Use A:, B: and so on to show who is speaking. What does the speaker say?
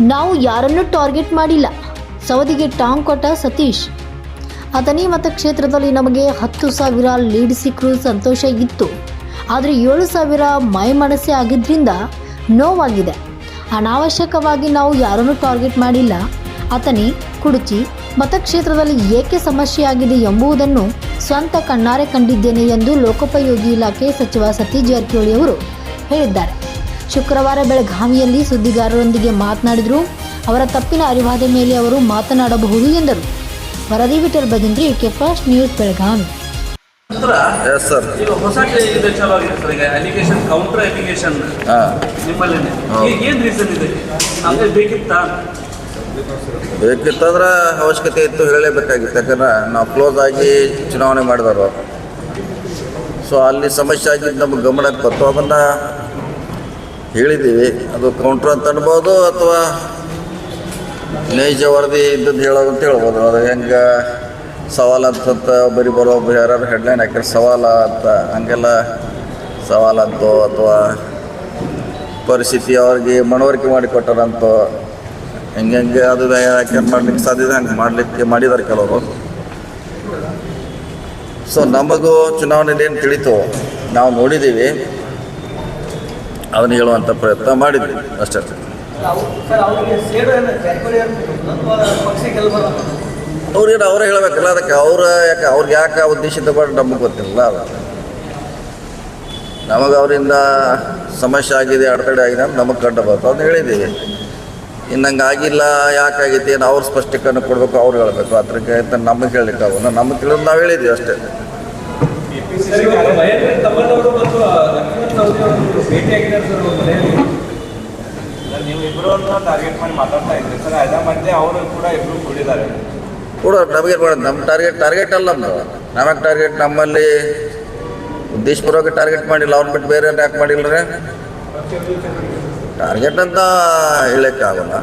A: ನಾವು ಯಾರನ್ನೂ ಟಾರ್ಗೆಟ್ ಮಾಡಿಲ್ಲ. ಸವದಿಗೆ ಟಾಂಗ್ ಕೊಟ್ಟ ಸತೀಶ್. ಮತ ಮತಕ್ಷೇತ್ರದಲ್ಲಿ ನಮಗೆ ಹತ್ತು ಸಾವಿರ ಲೀಡ್ ಸಿಕ್ಕರು ಸಂತೋಷ ಇತ್ತು. ಆದರೆ ಏಳು ಸಾವಿರ ಮೈಮನಸ್ಸೆ ಆಗಿದ್ದರಿಂದ ನೋವಾಗಿದೆ. ಅನಾವಶ್ಯಕವಾಗಿ ನಾವು ಯಾರನ್ನೂ ಟಾರ್ಗೆಟ್ ಮಾಡಿಲ್ಲ. ಆತನಿ ಕುಡುಚಿ ಮತಕ್ಷೇತ್ರದಲ್ಲಿ ಏಕೆ ಸಮಸ್ಯೆಯಾಗಿದೆ ಎಂಬುದನ್ನು ಸ್ವಂತ ಕಣ್ಣಾರೆ ಕಂಡಿದ್ದೇನೆ ಎಂದು ಲೋಕೋಪಯೋಗಿ ಇಲಾಖೆ ಸಚಿವ ಸತೀಶ್ ಜಾರಕಿಹೊಳಿ ಅವರು ಹೇಳಿದ್ದಾರೆ. ಶುಕ್ರವಾರ ಬೆಳಗಾವಿಯಲ್ಲಿ ಸುದ್ದಿಗಾರರೊಂದಿಗೆ ಮಾತನಾಡಿದರು ಅವರ ತಪ್ಪಿನ ಅರಿವಾದ ಮೇಲೆ ಅವರು ಮಾತನಾಡಬಹುದು ಎಂದರು. ವರದಿ Vithal Bhajantri K first news Belagavi.
B: ಹೊಸ ಇದೆ ಚಾಲು ಆಗಿದೆ ಸರ್ ಈಗ ಅಲಿಗೇಷನ್ ಕೌಂಟರ್ ಅಲಿಗೇಷನ್
C: ಹಾಂ.
B: ನಿಮ್ಮಲ್ಲೇನೆ
C: ಹೌದು.
B: ಈಗ ಏನು ರೀಸನ್ ಇದೆ? ನಮಗೆ ಬೇಕಿತ್ತಾ?
C: ಬೇಕಿತ್ತಂದ್ರೆ ಅವಶ್ಯಕತೆ ಇತ್ತು ಹೇಳಲೇಬೇಕಾಗಿತ್ತು. ಯಾಕಂದ್ರೆ ನಾವು ಕ್ಲೋಸ್ ಆಗಿ ಚುನಾವಣೆ ಮಾಡಿದವರು. ಸೊ ಅಲ್ಲಿ ಸಮಸ್ಯೆ ಆಗಿದ್ದು ನಮ್ಗೆ ಗಮನಕ್ಕೆ ಬಂತು ಅದನ್ನು ಹೇಳಿದ್ದೀವಿ. ಅದು ಕೌಂಟ್ರ್ ಅಂತ ಅನ್ಬೋದು ಅಥವಾ ನೈಜ ವರದಿ ಇದ್ದದ್ದು ಹೇಳೋದು ಅಂತ ಹೇಳ್ಬೋದು. ಅದು ಹೆಂಗೆ ಸವಾಲು ಅಂತ ಬರೀ ಬರೋ ಯಾರು ಹೆಡ್ಲೈನ್ ಹಾಕಿದ್ರೆ ಸವಾಲ ಅಂತ, ಹಂಗೆಲ್ಲ ಸವಾಲಂತೋ ಅಥವಾ ಪರಿಸ್ಥಿತಿ ಅವ್ರಿಗೆ ಮನವರಿಕೆ ಮಾಡಿಕೊಟ್ಟಾರಂತೋ ಹೆಂಗೆ ಹೆಂಗೆ ಅದು ಯಾಕೆ ಮಾಡ್ಲಿಕ್ಕೆ ಸಾಧ್ಯತೆ ಹಂಗೆ ಮಾಡಲಿಕ್ಕೆ ಮಾಡಿದ್ದಾರೆ ಕೆಲವರು. ಸೊ ನಮಗೂ ಚುನಾವಣೆಯಲ್ಲಿ ಏನು ತಿಳಿತು, ನಾವು ನೋಡಿದ್ದೀವಿ. ಅದನ್ನು ಹೇಳುವಂಥ ಪ್ರಯತ್ನ ಮಾಡಿದ್ವಿ. ಅಷ್ಟೇ
D: ಸರ್ ಅವರಿಗೆ ಸೇಡು ಏನು ಜಾರಕಿಹೊಳಿ ಅಂತ ಅಥವಾ ಪಕ್ಷ ಗೆಲ್ಬಾರ
C: ಅವ್ರೇನು ಅವರೇ ಹೇಳಬೇಕಲ್ಲ ಅದಕ್ಕೆ? ಅವ್ರ ಯಾಕೆ, ಅವ್ರಿಗೆ ಯಾಕೆ ಉದ್ದೇಶದ ಉದ್ದೇಶಿತ ಮಾಡಿ ನಮಗೆ ಗೊತ್ತಿಲ್ಲ ಅದು. ನಮಗೆ ಅವರಿಂದ ಸಮಸ್ಯೆ ಆಗಿದೆ, ಅಡೆತಡೆ ಆಗಿದೆ ಅಂತ ನಮಗೆ ಕಂಡು ಬಂತು. ಅದನ್ನ ಹೇಳಿದ್ದೀವಿ. ಇನ್ನಂಗೆ ಆಗಿಲ್ಲ ಯಾಕಾಗೈತಿ ಏನು ಅವ್ರು ಸ್ಪಷ್ಟೀಕರಣ ಕೊಡಬೇಕು, ಅವ್ರು ಹೇಳಬೇಕು. ಅದಕ್ಕೆ ಅಂತ ನಮಗೆ ಹೇಳಲಿಕ್ಕೆ ಆಗೋಲ್ಲ. ನಮಗೆ ತಿಳಿದು ನಾವು ಹೇಳಿದ್ದೀವಿ ಅಷ್ಟೇ.
D: ಭೇಟಿಯಾಗಿದ್ದಾರೆ ಸರ್ ಅವ್ರ ಮನೆಯಲ್ಲಿ
E: ಸರ್, ನೀವು ಇಬ್ಬರು ಟಾರ್ಗೆಟ್ ಮಾಡಿ ಮಾತಾಡ್ತಾ ಇದ್ರಿ. ಸರ್ ಅದ ಮಧ್ಯೆ ಅವರು ಕೂಡ ಇಬ್ರು ಕೂಡಿದ್ದಾರೆ.
C: ಕೂಡ ನಮಗೆ ಮಾಡೋದು ನಮ್ಮ ಟಾರ್ಗೆಟ್ ಟಾರ್ಗೆಟ್ ಅಲ್ಲ ನಮ್ಮದು ನಮಗೆ ಟಾರ್ಗೆಟ್ ನಮ್ಮಲ್ಲಿ ಉದ್ದೇಶಪೂರ್ವಕ ಟಾರ್ಗೆಟ್ ಮಾಡಿಲ್ಲ. ಅವ್ರನ್ನ ಬಿಟ್ಟು ಬೇರೆ ಯಾಕೆ ಮಾಡಿಲ್ಲ ಟಾರ್ಗೆಟ್ ಅಂತ ಹೇಳಕ್ಕಾಗಲ್ಲ. ಆಗೋಲ್ಲ